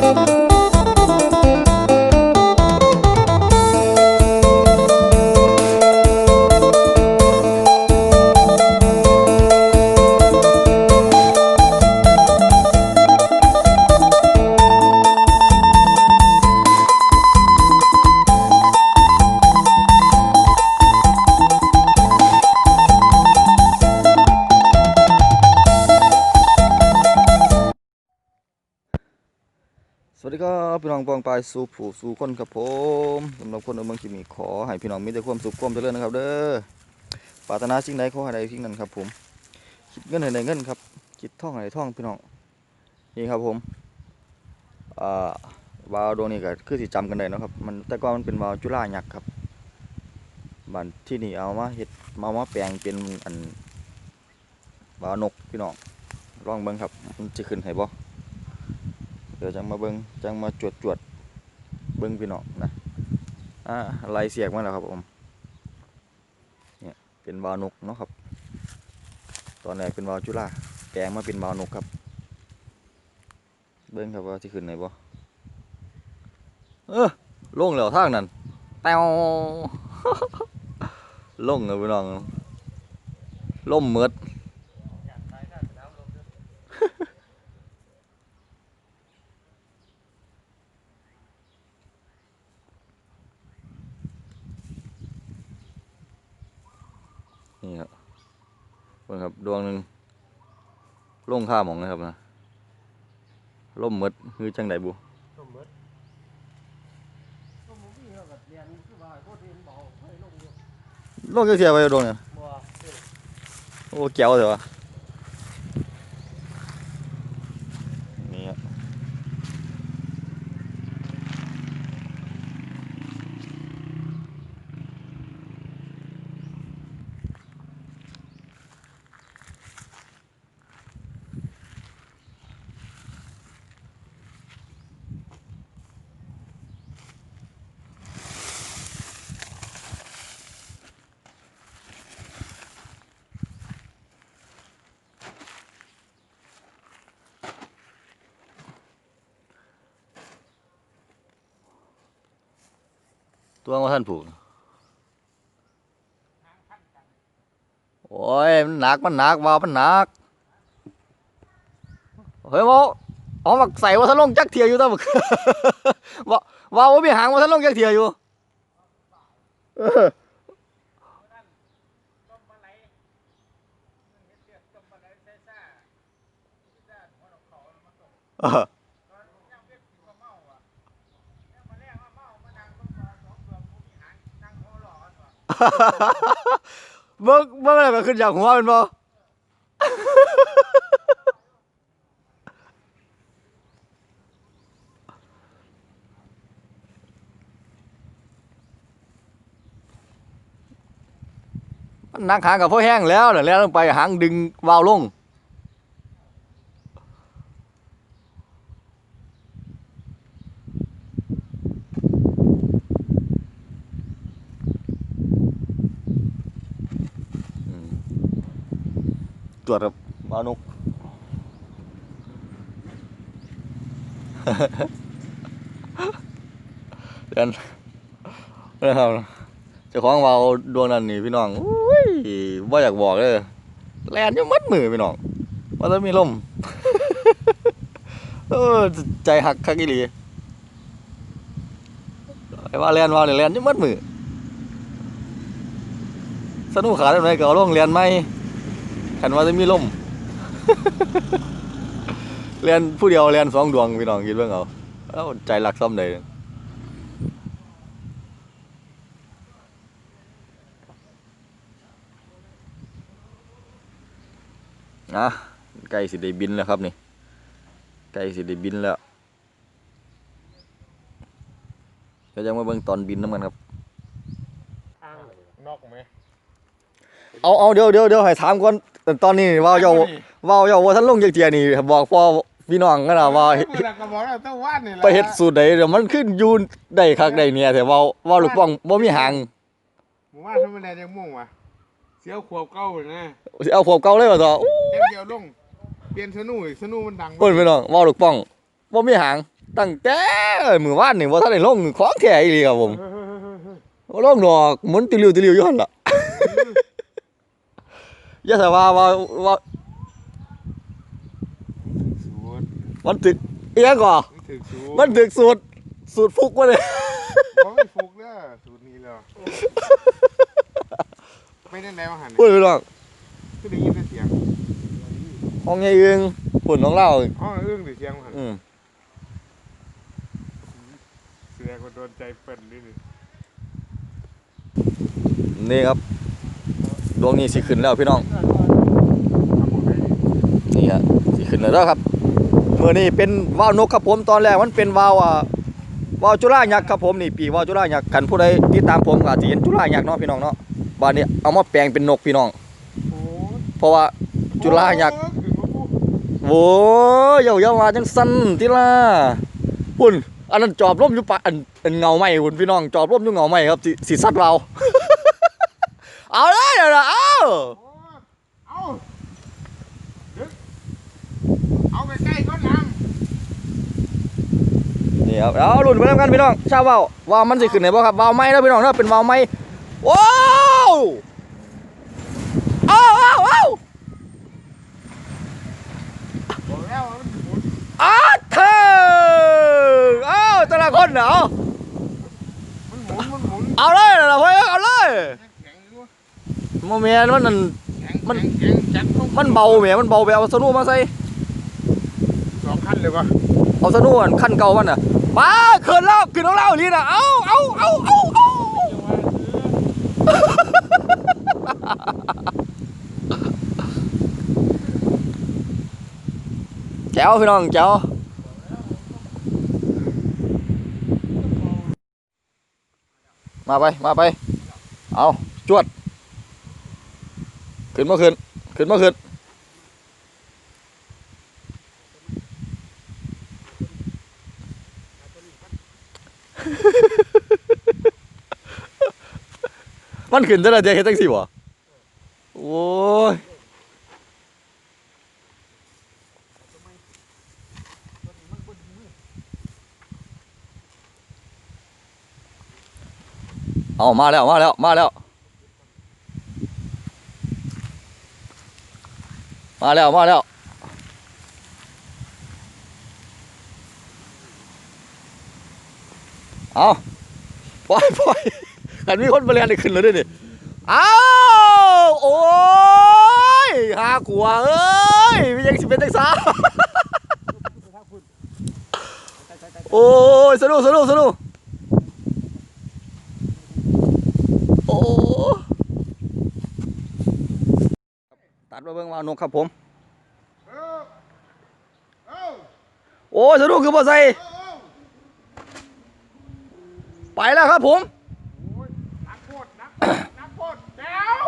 ส วัสดีครับพี่น้องปองปลายสู่ผู้สู่คนครับผมสำหรับคนในเมืองที่มีขอให้พี่น้องมีแต่ความสุขความเจริญนะครับ เด้อปรารถนาสิ่งใดขอให้ได้สิ่งนั้นครับ ผม คิดเงินให้ได้เงินครับ คิดท่องให้ได้ท่องพี่น้องนี่ครับผมอ่าวาล์วดวงนี้ก็คือสิจำกันได้นะครับ มันแต่ก่อนมันเป็นวาล์วจุฬายักษ์ครับบันที่นี่เอามาเฮ็ดเอามาแปลงเป็นอันวาล์วนกพี่น้องลองเบิ่งครับมันจะขึ้นให้บ่ เดี๋ยวจังมาเบิงจังมาจวดจวดเบิงพี่น้องนะอ่าไล่เสียกมาแล้วครับผมเนี่ยเป็นวาวนกเนาะครับ ตอนแรกเป็นวาวจุฬาแปลงมาเป็นวาวนกครับ เบิ้งครับว่าที่ขึ้นไหนบ่เออลงแล้วทางนั้นแต้วลงเลยพี่น้องล่มเมืด นี่ครับเบิ่งครับดวงหนึ่งลงข้าหมองนะครับนะล่มหมดคือจังไดบุต้มเบิดต้มหมูพี่เขาแบบเรียนคือว่าโคตรเรียนเบาให้ลงอยู่ลงจักเสียไปดวงเนี่ยบ่เออโอ้แก้วเถอะ ตัวว่าท่านผูกโอ้ยมันหนักมันหนักวาวมันหนักเฮ้ยโมเอามาใส่ว่าทะลงจักเทียอยู่ตั้งว่าวาวบ่มีหางว่าทะลงจักเทียอยู่เออ เบิ่งเบิ่งอะไรก็ขึ้นจากหัวเป็นบ่มันนักหางกับพ่อแห้งแล้วเดี๋ยวแล้วลงไปหางดึงวาวลง ตรวจกับวาวนกเดินนะครับเจ้าของวาวดวงนั้นนี่พี่น้องอุ้ยว่าอยากบอกเลยแลนยังมัดมือพี่น้องว่าจะมีลมเออใจหักคักอีหลีไอ้ว่าแลนวาวเนี่ยแลนยังมัดมือสนุกขาดอะไรก็เอาลงเรียนไหม ขันว่าจะมีลมเรียนผู้เดียวเรียนสองดวงพี่น้องคิดเรื่องเอาแล้วใจหลักซ่อมเลยนะใกล้สิได้บินแล้วครับนี่ใกล้สิได้บินแล้วเดี๋ยวจะมาเบิ่งตอนบินน้ำกันครับทางนอกไหมเอาเอาเดี๋ยวเดี๋ยวเดี๋ยวให้ถามก่อน แต่ตอนนี้เว่าเจ้าเว่าเจ้าว่าท่านลงจากเทียนี่บอกพ่อพี่น้องกันนะว่าเมื่อไหร่ก็บอกแล้วต้องว่านนี่แหละไปเฮ็ดสูตรใดเดี๋ยวมันขึ้นอยูนได้คักได้เนี่ยแต่เว่าเว่าลูกป้องบ่มีหางหมู่บ้านทำอะไรยังม่วงวะเสียวขวบเก่าเลยนะสิเอาผมเก่าเลยว่าต่ออู้เจ้าเดียวลงเปลี่ยนสนูอีกสนูมันดังเพิ่นพี่น้องเว่าลูกป้องบ่มีหางตั้งแต่มื้อวานนี่บ่ทันได้ลงของแท้อีหลีครับผมบ่ลงดอกหมุนติลิวติลิวอยู่หั่นล่ะอ ย่าแต่ว่าว่าว่าสูตรมันถึกอีหยังก่อมันถึกสูตรมันถึกสูตรสูตรฟุกบ่เลยบ่ไม่ฟุกเด้อสูตรนี้แล้วไม่ได้ไหนมาหันพูดพี่น้องคือได้ยินแต่เสียงห้องใหญ่อึงฝุ่นของเราอ๋ออึ้งแต่เสียงมาหันอืมแสดงว่าโดนใจเปิ้นนี่นี่นี่ครับ ดวงนี้สิขึ้นแล้วพี่น้อง นี่ฮะสิขึ้นแล้วครับเมื้อนี้เป็นว่าวนกครับผมตอนแรกมันเป็นว่าวอะว่าวจุฬายักษ์ครับผมนี่ปีว่าวจุฬายักษ์กันผู้ใดติดตามผมก็อาจจะเห็นจุฬายักษ์เนาะพี่น้องเนาะบ้านนี้เอามาแปลงเป็นนกพี่น้อง เพราะว่าจุฬายักษ์โว้ยอย่าอย่ามาจังสั่นติล่ะพุ่นอันนั้นจอบร่มอยู่ปะอันเงาไหมพุ่นพี่น้องจอบร่มอยู่เงาไหมครับสิสิซัดเรา เอาเลยเดี๋ยวนะเอาโอ้เอาดึกเอาไปใกล้ก้นน้นี่ครับเอาลุ้นไปแล้วกันพี่น้องชาวเว้าว่ามันสิขึ้นไหนบ่ครับเว้าไหมแล้วพี่น้องถ้าเป็นเว้าไหมว้าวเอาเอาเอาำบอกแล้วว่ามันหมุนอาเธอเอาแต่ละคนเนาะมันหมุนมันหมุนเอาเลยนะเว้ยเอาเลยแข็งอยู่ โมเมนต์มันนั่นแข็งมันแข็งแข็งจัดเข้ามันเบาแหมมันเบาไปเอาสนุมาใส่สองขั้นเลยปะเอาสนุอันขั้นเก่ามันน่ะป้าขึ้นแล้วขึ้นของเราลีน่ะเอาเอาเอาเอาเอาแจ๋วพี่น้องแจ๋วมาไป มาไป เอาจวด ขึ้นมาขึ้น ขึ้นมาขึ้นมันขึ้นจะได้เจ๊เฮ็ดจังสิบ่โอ้ยเอามาแล้ว มาแล้ว มาแล้ว มาแล้ว มาแล้วเอาปล่อยปล่อยขันมีคนมาเรียนได้ขึ้นเลยด้วยนี่อ้าโอ้ยหาขัวเอ้ยมันยังสิเป็นจังซ่าโอ้ยสนุกสนุกสนุกโอ้ ตัดมาเบิ่งว่านกครับผมเออเออโอ้ยสนุกคือบ่ใส่เออไปแล้วครับผมโอ้ยนักโทษนักโทษนักโทษแจ๋ว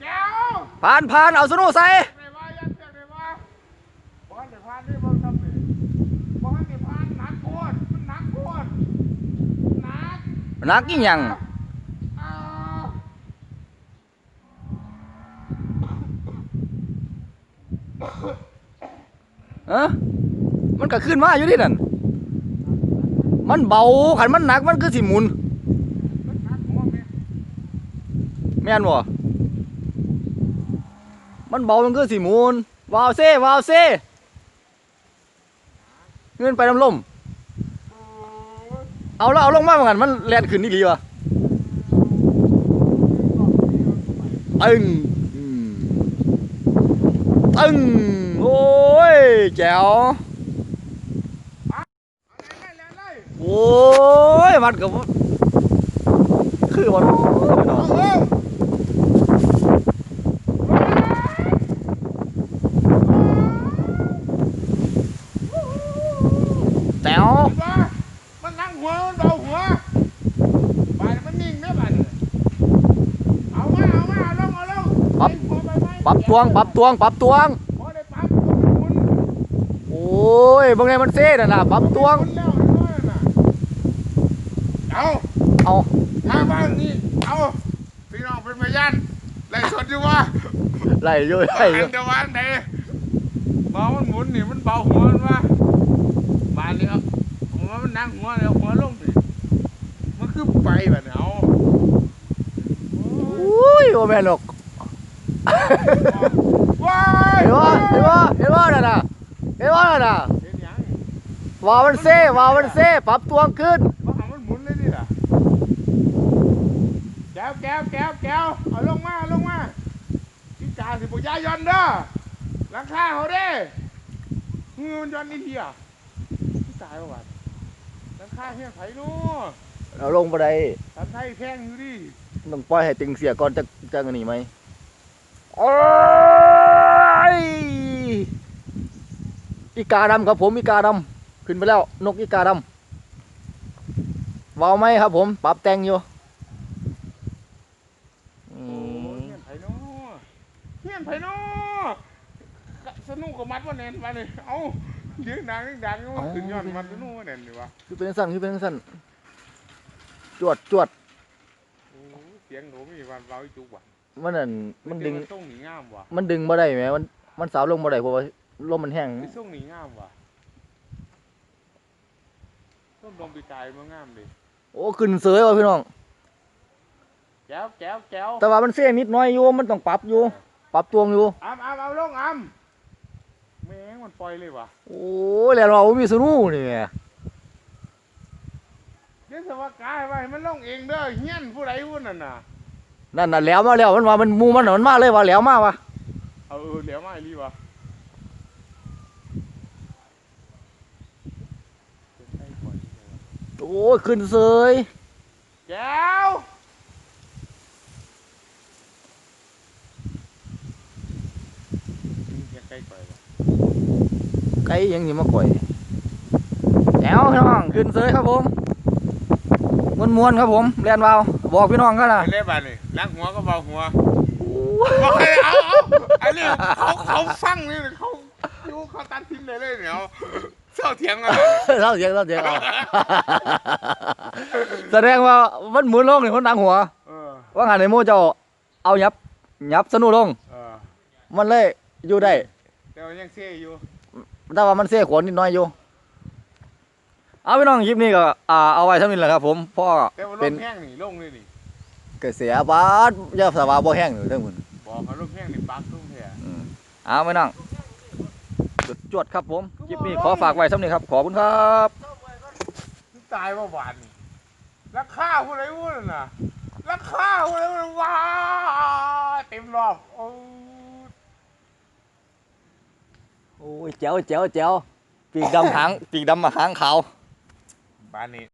แจ๋วผ่านผ่านเอาสนุกใส่ไหนว่ายัดเสียงไหนว่าบ้านไหนพานนี่บ้านทำนี่บ้านไหนพานนักโทษมันนักโทษนัก นักอีหยัง อ้าว เอะมันก็ขึ้นมาอยู่ดินั่นมันเบาขันมันหนักมันคือสิหมุนแม่แม่นบ่มันเบามันคือสิหมุนวาวเซ่วาวเซ่เงินไปน้ำลมเอาแล้วเอาลงมาเหมือนกันมันแล่นขึ้นนี่ดีวะตึงตึงโอ้ ยแจ๋วไล่ไล่ไล่โอ้ยมันก็บ่คือมันเอาเอ้ยแจ๋วมันนั่งหัวมันเบาหัวบาดมันนิ่งนะบาดเอามาเอามาเอาลงเอาลงเอาหัวไปไหมปรับตวงปรับตวงปรับตวง พอได้ปรับหมุน โอ้ ยบางไงมันเซ่น่ะนะปรับตวงหมุนแล้วเห็นไหมน่ะเอาเอาทางบ้านนี่เอาพี่น้องเป็นพยานไล่สดอยู่วะไหลอยู่ไหลอยู่อันเดียววันไหนเบามันหมุนนี่มันเบาหัวมันวะบานนี้เอานั่งหัวแล้วหัวลงดิมันคือไปแบบนี้เอาโอ้ยอุ้ยโอแม่นหรอกว้ายเห็นว่าเห็นว่าเห็นว่าน่ะนะ เห็นว่าน่ะนะเห็นยังว่ามันเซ่ว่ามันเซ่ปรับตัวขึ้นว่าหางมันหมุนเลยดิล่ะแก้วแก้วแก้วแก้วเอาลงมาเอาลงมาพี่กาสิบุยายอนเด้อหลังคาเขาเด้มือมันย้อนนี่ทีอะพี่ตายประวัติหลังคาเฮียไผ่นู้เราลงบันไดตันไทยแพงอยู่ดิต้องปล่อยให้ตึงเสียก่อนจะจะกันนี่ไหมโอ้ย อีกาดำครับผมอีกาดำขึ้นไปแล้ว นกอีกาดำวาวไหมครับผมปรับแต่งอยู่อืโอ้มเฮียไผ่นู้เฮียไผ่นู้สนุกกับมัดว่าแน่นมาเลยเอายืนดังดังว่าถึงยอดมันสนุกว่าแน่นดีวะคือเป็นสั้นคือเป็นสั้นจวดจวดโอ้เสียงหนูมีวันเบาอีจุกว่ะมันนั่นมันดึงส่งหนีงามว่ะมันดึงบ่ได้ไหมมันมันสาวลงบ่ได้เพราะว่า ลมมันแห้งไอ้ส่งหนีงามว่ะต้มลมปีกายมันงามดิโอ้ขึ้นเสยว่ะพี่น้องแก้วแก้วแก้วแต่ว่ามันเสียนิดหน้อยอยู่มันต้องปรับอยู่ปรับตวงอยู่อ้ำอ้ำเอาลงอ้ำแม่งมันปล่อยเลยว่ะโอ้ยแล้วเรามีสนูนี่แหมเดี๋ยวสวัสกายไว้มันลงเองเด้อเฮียนผู้ใดผู้นั่นน่ะนั่นน่ะแหล้วมาแล้วมันว่ามันหมูมันน่ะมันมาเลยว่าแหล้วมาวะเอาเออเหลียวมาอีหลีว่ะเป็นไส้ปล่อยเลยว่ะ โอ้ยขึ้นเสยแก้วนี่ยังใกล้ปล่อยว่ะไก่ยังนี่มาก่อยแจ๋วพี่น้องขึ้นเสยครับผมมวนๆครับผมเรียนวาวบอกพี่น้องกันนะไปเล่บ้านนี่ล้างหัวก็เบาหัวโอ้บอกให้เอาเอาอันนี้เขาเขาฟังนี่เขาดูเขาตัดทิ้งเลยเลยเนี่ยเอาเศร้าเถียงกันเลยเล่าเสียงเล่าเสียงเอาแสดงว่ามันหมุนลงนี่มันดังหัว เออว่างานในโมเจ้าเอายับยับสนุลง เออมันเลยอยู่ได้ แต่ว่ายังเซ่อยู่ แต่ว่ามันเสียขวนนิดหน้อยอยู่ เอาพี่น้องคลิปนี้ก็อ่าเอาไว้เท่านี้แหละครับ ผมพ่อแต่ว่าลเป็นมแห้งนี่ลงเลยนี่เกษตรบาสยาสวาบ่แห้งอยู่เรื่องมึงบอกเขาลมแห้งนี่ปักลงแท้เอาพี่น้อง จุดจวดครับผมคลิปนี้ขอฝากไว้เท่านี้ครับ ขอบคุณครับตายว่าหวานนี่ราคาผู้ใดผู้นั่นน่ะราคาผู้ใดผู้นั้นว้าเต็มรอบโอ้โอ้ยแจ๋วแจ๋วแจ๋วปีกดำหางปีกดำมาหางขาวบ้านนี้